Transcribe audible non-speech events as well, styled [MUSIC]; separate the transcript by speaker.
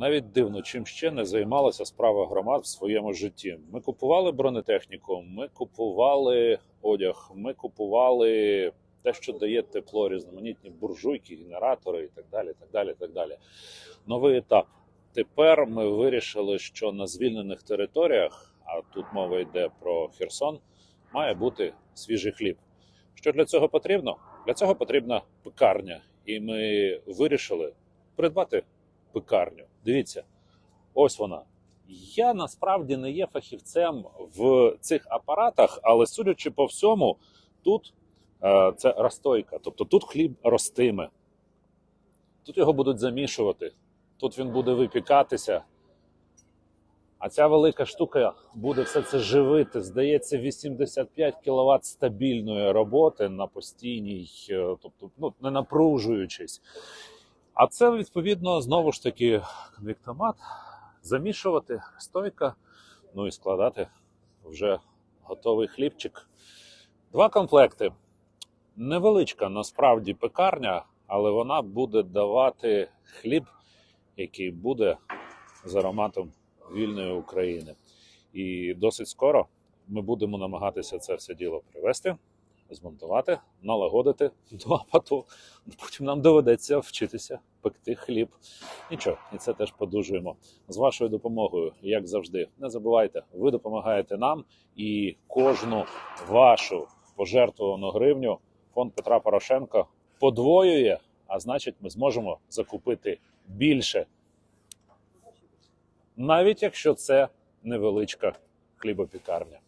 Speaker 1: Навіть дивно, чим ще не займалася справа громад в своєму житті. Ми купували бронетехніку, ми купували одяг, ми купували те, що дає тепло, різноманітні буржуйки, генератори і так далі. так далі, так далі. Новий етап. Тепер ми вирішили, що на звільнених територіях, а тут мова йде про Херсон, має бути свіжий хліб. Що для цього потрібно? Для цього потрібна пекарня. І ми вирішили придбати пекарню. Дивіться, ось вона. Я насправді не є фахівцем в цих апаратах, але судячи по всьому, тут е, це розстойка, тобто тут хліб ростиме. Тут його будуть замішувати, тут він буде випікатися. А ця велика штука буде все це живити. Здається, 85 кВт стабільної роботи на постійній, е, тобто ну, не напружуючись. А це відповідно знову ж таки конвектомат, замішувати стойка, ну і складати вже готовий хлібчик. Два комплекти. Невеличка насправді пекарня, але вона буде давати хліб, який буде з ароматом вільної України. І досить скоро ми будемо намагатися це все діло привести, змонтувати, налагодити [LAUGHS] до апату. Потім нам доведеться вчитися пекти хліб. Нічого, і це теж подужуємо. З вашою допомогою, як завжди, не забувайте, ви допомагаєте нам і кожну вашу пожертвовану гривню фонд Петра Порошенка подвоює, а значить, ми зможемо закупити більше навіть якщо це невеличка хлібопікарня.